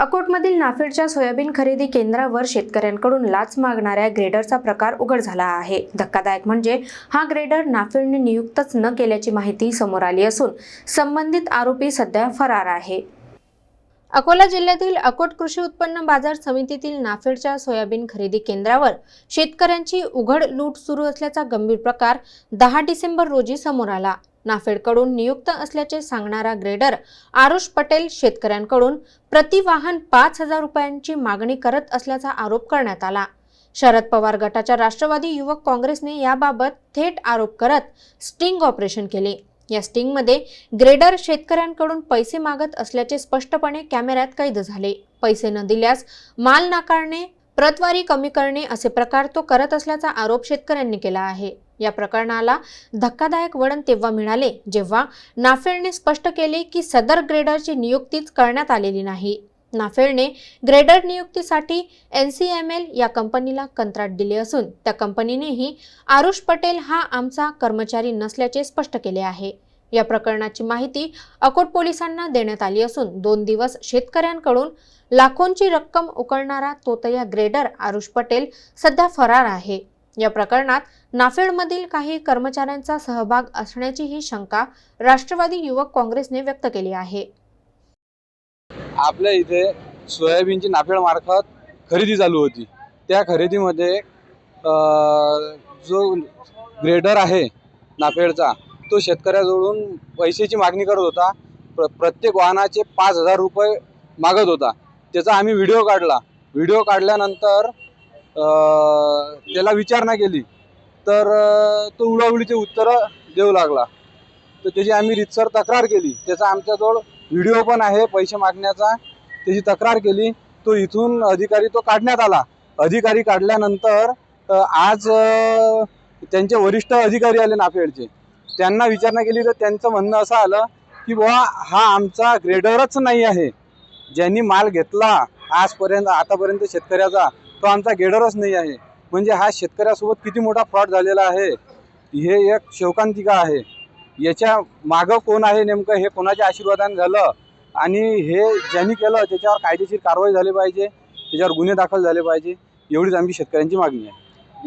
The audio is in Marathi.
अकोटमधील नाफेडच्या सोयाबीन खरेदी केंद्रावर शेतकऱ्यांकडून लाच मागणाऱ्या ग्रेडरचा प्रकार उघड झाला आहे. धक्कादायक म्हणजे हा ग्रेडर नाफेडने नियुक्तच न केल्याची माहिती समोर आली असून संबंधित आरोपी सध्या फरार आहे. अकोला जिल्ह्यातील अकोट कृषी उत्पन्न बाजार समितीतील नाफेडच्या सोयाबीन खरेदी केंद्रावर शेतकऱ्यांची उघड लूट सुरू असल्याचा गंभीर प्रकार दहा डिसेंबर रोजी समोर आला. नाफेडकडून नियुक्त असल्याचे सांगणारा ग्रेडर आरुष पटेल शेतकऱ्यांकडून प्रतिवाहन पाच हजार रुपयांची मागणी करत असल्याचा आरोप करण्यात आला. शरद पवार गटाच्या राष्ट्रवादी युवक काँग्रेसने याबाबत थेट आरोप करत स्टिंग ऑपरेशन केले. या स्टिंगमध्ये ग्रेडर शेतकऱ्यांकडून पैसे मागत असल्याचे स्पष्टपणे कॅमेऱ्यात कैद झाले. पैसे न दिल्यास माल नाकारणे प्रतवारी कमी करणे असे प्रकार तो करत असल्याचा आरोप शेतकऱ्यांनी केला आहे. या प्रकरणाला धक्कादायक वळण तेव्हा मिळाले जेव्हा नाफेडने स्पष्ट केले की सदर ग्रेडरची नियुक्तीच करण्यात आलेली नाही. नाफेडने ग्रेडर नियुक्तीसाठी एन सी एम एल या कंपनीला कंत्राट दिले असून त्या कंपनीनेही आरुष पटेल हा आमचा कर्मचारी नसल्याचे स्पष्ट केले आहे. या प्रकरणाची माहिती अकोट पोलिसांना देण्यात आली असून दोन दिवस शेतकऱ्यांकडून लाखोंची रक्कम उकळणारा तोतया ग्रेडर आरुष पटेल सध्या फरार आहे. या प्रकरणात नाफेडमधील काही कर्मचाऱ्यांचा सहभाग असण्याची ही शंका राष्ट्रवादी युवक काँग्रेसने व्यक्त केली आहे. आपल्या इथे सोयाबीनची नाफेड मार्फत खरेदी चालू होती. त्या खरेदीमध्ये अं, जो ग्रेडर आहे नाफेडचा तो शेतकऱ्याजवळून पैशाची मागणी करत होता. प्र प्रत्येक वाहनाचे पाच हजार रुपये मागत होता. त्याचा आम्ही व्हिडिओ काढला. व्हिडिओ काढल्यानंतर त्याला विचारणा केली. तर तो उडाउडीचे उत्तरं देऊ लागला. तर त्याची आम्ही रितसर तक्रार केली. त्याचा आमच्याजवळ व्हिडिओ पण आहे पैसे मागण्याचा. त्याची तक्रार केली. तो इथून अधिकारी तो काढण्यात आला. अधिकारी काढल्यानंतर आज त्यांचे वरिष्ठ अधिकारी आले नाफेडचे. त्यांना विचारणा केली तर त्यांचं म्हणणं असं आलं की बुवा हा आमचा ग्रेडरच नाही आहे. ज्यांनी माल घेतला आजपर्यंत आतापर्यंत शेतकऱ्याचा तो आमचा ग्रेडरच नाही आहे. म्हणजे हा शेतकऱ्यासोबत किती मोठा फ्रॉड झालेला आहे हे एक शोकांतिका आहे. याच्या मागं कोण आहे नेमकं हे कोणाच्या आशीर्वादाने झालं? आणि हे ज्यांनी केलं त्याच्यावर कायदेशीर कारवाई झाली पाहिजे त्याच्यावर गुन्हे दाखल झाले पाहिजे एवढीच आमची शेतकऱ्यांची मागणी आहे.